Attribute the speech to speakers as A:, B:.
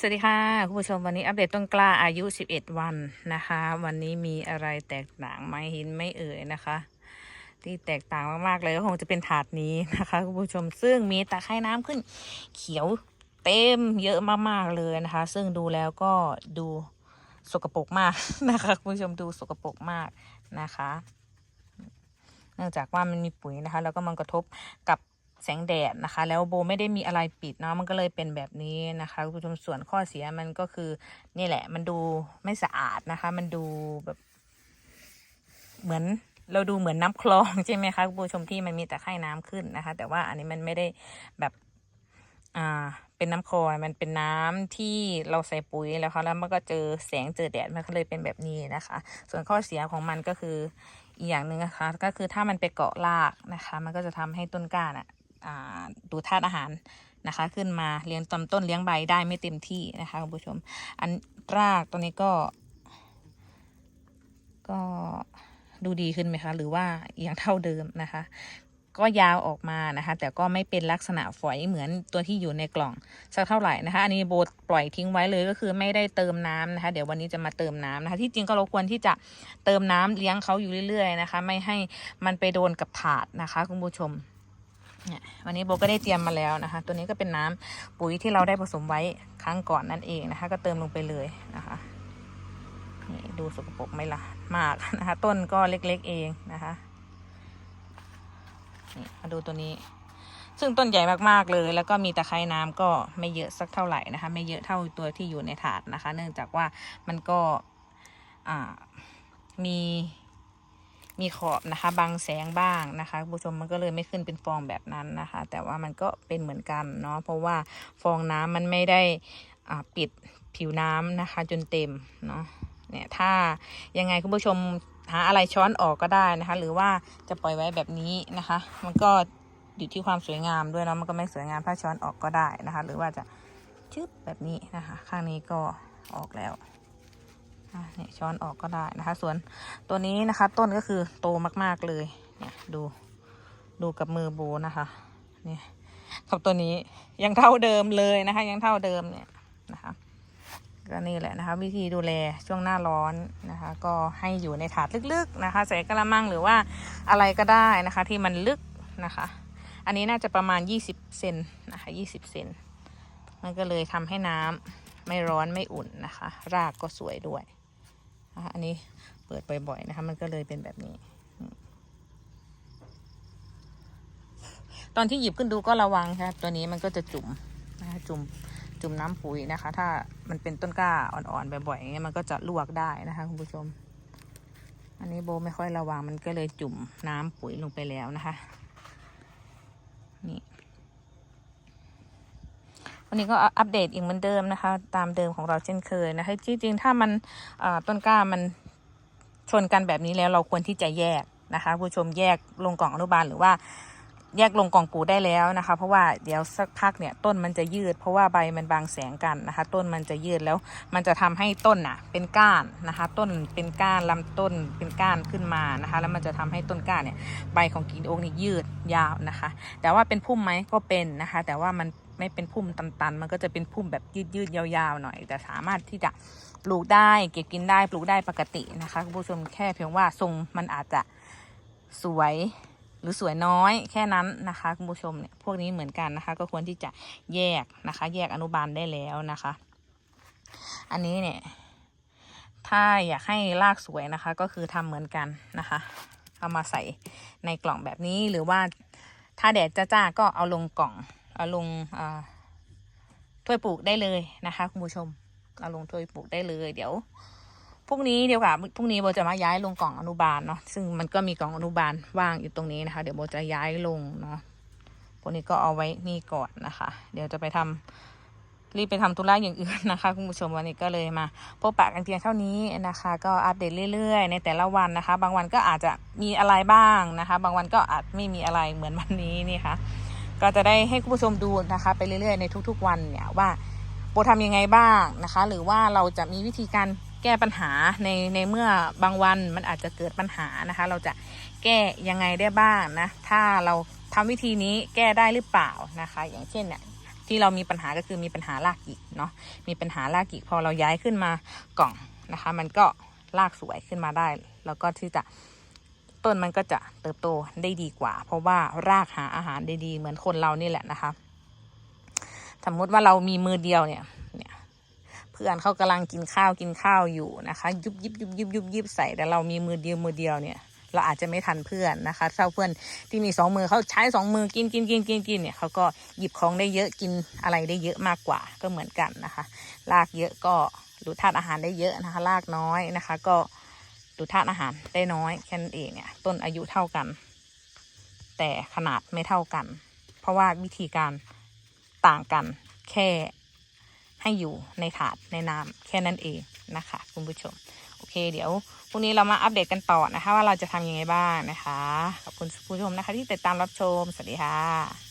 A: สวัสดีค่ะคุณผู้ชมวันนี้อัปเดตต้นกล้าอายุ 11 วันนะคะ วันนี้มีอะไรแตกต่างไหมห็นไม่เอ่ยนะคะ ที่แตกต่างมากๆเลยก็คงจะเป็นถาดนี้นะคะคุณผู้ชมซึ่งมีตะไคร่น้ำขึ้นเขียวเต็มเยอะมากๆเลยนะคะ ซึ่งดูแล้วก็ดูสกปรกมากนะคะคุณผู้ชมดูสกปรกมากนะคะ เนื่องจากว่ามันมีปุ๋ยนะคะ แล้วก็มันกระทบกับ แสงแดดนะคะ แล้วโบไม่ได้มีอะไรปิดเนาะมันก็เลยเป็นแบบนี้นะคะคุณผู้ชมส่วนข้อเสียมันก็คือนี่แหละ มันดูไม่สะอาดนะคะ มันดูแบบ เหมือนเราดูเหมือนน้ำคลองใช่ไหมคะคุณผู้ชมที่มันมีแต่ไข่น้ำขึ้นนะคะ แต่ว่าอันนี้มันไม่ได้แบบอ่าเป็นน้ำคลองมันเป็นน้ำที่เราใส่ปุ๋ยแล้วค่ะแล้วมันก็เจอแสงเจอแดดมันก็เลยเป็นแบบนี้นะคะ ส่วนข้อเสียของมันก็คืออีกอย่างหนึ่งนะคะ ก็คือถ้ามันไปเกาะรากนะคะ มันก็จะทำให้ต้นกล้าน่ะอ่า ดูธาตุอาหารนะคะ ขึ้นมาเลี้ยงตำต้นเลี้ยงใบได้ไม่เต็มที่นะคะคุณผู้ชม อันรากตัวนี้ก็ก็ดูดีขึ้นไหมคะ หรือว่ายังเท่าเดิมนะคะ ก็ยาวออกมานะคะ แต่ก็ไม่เป็นลักษณะฝอยเหมือนตัวที่อยู่ในกล่องสักเท่าไหร่นะคะ อันนี้โบปล่อยทิ้งไว้เลยก็คือไม่ได้เติมน้ำนะคะ เดี๋ยววันนี้จะมาเติมน้ำนะคะ ที่จริงก็เราควรที่จะเติมน้ำเลี้ยงเขาอยู่เรื่อยๆนะคะ ไม่ให้มันไปโดนกับถาดนะคะคุณผู้ชม เนี่ยวันนี้โบก็ได้เตรียมมาแล้วนะคะ ตัวนี้ก็เป็นน้ำปุ๋ยที่เราได้ผสมไว้ครั้งก่อนนั่นเองนะคะ ก็เติมลงไปเลยนะคะนี่ดูสกปรกไหมล่ะมากนะคะ ต้นก็เล็กๆเองนะคะนี่มาดูตัวนี้ ซึ่งต้นใหญ่มากๆเลย แล้วก็มีตะไคร่น้ำก็ไม่เยอะสักเท่าไหร่นะคะ ไม่เยอะเท่าตัวที่อยู่ในถาดนะคะ เนื่องจากว่ามันก็อ่ามี มีขอบนะคะบังแสงบ้างนะคะคุณผู้ชมมันก็เลยไม่ขึ้นเป็นฟองแบบนั้นนะคะ แต่ว่ามันก็เป็นเหมือนกันเนาะเพราะว่าฟองน้ำมันไม่ได้อ่าปิดผิวน้ำนะคะ จนเต็มเนาะเนี่ยถ้ายังไงคุณผู้ชมหาอะไรช้อนออกก็ได้นะคะ หรือว่าจะปล่อยไว้แบบนี้นะคะ มันก็อยู่ที่ความสวยงามด้วยเนาะมันก็ไม่สวยงามถ้าช้อนออกก็ได้นะคะ หรือว่าจะชึบแบบนี้นะคะ ข้างนี้ก็ออกแล้ว เนี่ยช้อนออกก็ได้นะคะ ส่วนตัวนี้นะคะ ต้นก็คือโตมากๆเลย เนี่ยดูดูกับมือโบนะคะเนี่ยกับตัวนี้ยังเท่าเดิมเลยนะคะ ยังเท่าเดิมเนี่ยนะคะก็นี่แหละนะคะ วิธีดูแลช่วงหน้าร้อนนะคะ ก็ให้อยู่ในถาดลึกๆนะคะ ใส่กระมังหรือว่าอะไรก็ได้นะคะ ที่มันลึกนะคะ อันนี้น่าจะประมาณ 20เซนนะคะ20เซนมันก็เลยทำให้น้ำไม่ร้อนไม่อุ่นนะคะ รากก็สวยด้วย นะคะอันนี้เปิดบ่อยๆนะคะ มันก็เลยเป็นแบบนี้ ตอนที่หยิบขึ้นดูก็ระวังค่ะตัวนี้มันก็จะจุ่มนะคะจุ่มจุ่มน้ำปุ๋ยนะคะ ถ้ามันเป็นต้นกล้าอ่อนๆบ่อยๆอย่างเงี้ยมันก็จะลวกได้นะคะคุณผู้ชม อันนี้โบไม่ค่อยระวังมันก็เลยจุ่มน้ำปุ๋ยลงไปแล้วนะคะ นี่ วันนี้ก็อัปเดตอีกเหมือนเดิมนะคะ ตามเดิมของเราเช่นเคยนะคะจริงๆถ้ามันต้นกล้ามันชนกันแบบนี้แล้วเราควรที่จะแยกนะคะผู้ชมแยกลงกล่องอนุบาลหรือว่า แยกลงกล่องปูได้แล้วนะคะ เพราะว่าเดี๋ยวสักพักเนี่ยต้นมันจะยืด เพราะว่าใบมันบางแสงกันนะคะ ต้นมันจะยืดแล้วมันจะทำให้ต้นน่ะเป็นก้านนะคะ ต้นเป็นก้านลำต้นเป็นก้านขึ้นมานะคะ แล้วมันจะทำให้ต้นก้านเนี่ยใบของกิ่งโอ๊กนี่ยืดยาวนะคะ แต่ว่าเป็นพุ่มไหมก็เป็นนะคะ แต่ว่ามันไม่เป็นพุ่มตันๆ มันก็จะเป็นพุ่มแบบยืดๆยาวๆหน่อย แต่สามารถที่จะปลูกได้เก็บกินได้ปลูกได้ปกตินะคะคุณผู้ชมแค่เพียงว่าทรงมันอาจจะสวย หรือสวยน้อยแค่นั้นนะคะคุณผู้ชมเนี่ยพวกนี้เหมือนกันนะคะ ก็ควรที่จะแยกนะคะ แยกอนุบาลได้แล้วนะคะ อันนี้เนี่ยถ้าอยากให้รากสวยนะคะ ก็คือทำเหมือนกันนะคะเอามาใส่ในกล่องแบบนี้หรือว่าถ้าแดดจ้าๆก็เอาลงกล่อง เอาลงถ้วยปลูกได้เลยนะคะ คุณผู้ชมเอาลงถ้วยปลูกได้เลย เดี๋ยว พรุ่งนี้เดี๋ยวค่ะพรุ่งนี้โบจะมาย้ายลงกล่องอนุบาลเนาะซึ่งมันก็มีกล่องอนุบาลว่างอยู่ตรงนี้นะคะ เดี๋ยวโบจะย้ายลงเนาะพวกนี้ก็เอาไว้นี่ก่อนนะคะ เดี๋ยวจะไปทำรีบไปทำธุระอย่างอื่นนะคะ คุณผู้ชมวันนี้ก็เลยมาพบปะกันเพียงเท่านี้นะคะ ก็อัปเดตเรื่อยๆ ในแต่ละวันนะคะ บางวันก็อาจจะมีอะไรบ้างนะคะ บางวันก็อาจไม่มีอะไรเหมือนวันนี้นี่ค่ะก็จะได้ให้คุณผู้ชมดูนะคะ ไปเรื่อยๆในทุกๆวันเนี่ยว่าโบทำยังไงบ้างนะคะ หรือว่าเราจะมีวิธีการ แก้ปัญหาในในเมื่อบางวันมันอาจจะเกิดปัญหานะคะ เราจะแก้ยังไงได้บ้างนะ ถ้าเราทำวิธีนี้แก้ได้หรือเปล่านะคะ อย่างเช่นเนี่ยที่เรามีปัญหาก็คือมีปัญหารากหยิกเนาะมีปัญหารากหยิกพอเราย้ายขึ้นมากล่องนะคะ มันก็รากสวยขึ้นมาได้ แล้วก็ที่จะต้นมันก็จะเติบโตได้ดีกว่า เพราะว่ารากหาอาหารได้ดีเหมือนคนเรานี่แหละนะคะ สมมติว่าเรามีมือเดียวเนี่ย พื่อนเขากำลังกินข้าวกินข้าวอยู่นะคะ ยุบยิบยุบยิบยุบยิบใส่แต่เรามีมือเดียวมือเดียวเนี่ย เราอาจจะไม่ทันเพื่อนนะคะถ้าเพื่อนที่มีสองมือเขาใช้สองมือกินกินกินกินกินเนี่ยเขาก็หยิบของได้เยอะกินอะไรได้เยอะมากกว่าก็เหมือนกันนะคะรากเยอะก็ดูธาตุอาหารได้เยอะนะคะรากน้อยนะคะ ก็ดูธาตุอาหารได้น้อยแค่นั้นเองเนี่ยต้นอายุเท่ากัน แต่ขนาดไม่เท่ากัน เพราะว่าวิธีการต่างกันแค่ ให้อยู่ในถาดในน้ำแค่นั้นเองนะคะคุณผู้ชม โอเค เดี๋ยวพรุ่งนี้เรามาอัปเดตกันต่อนะคะ ว่าเราจะทำยังไงบ้างนะคะ ขอบคุณผู้ชมนะคะที่ติดตามรับชม สวัสดีค่ะ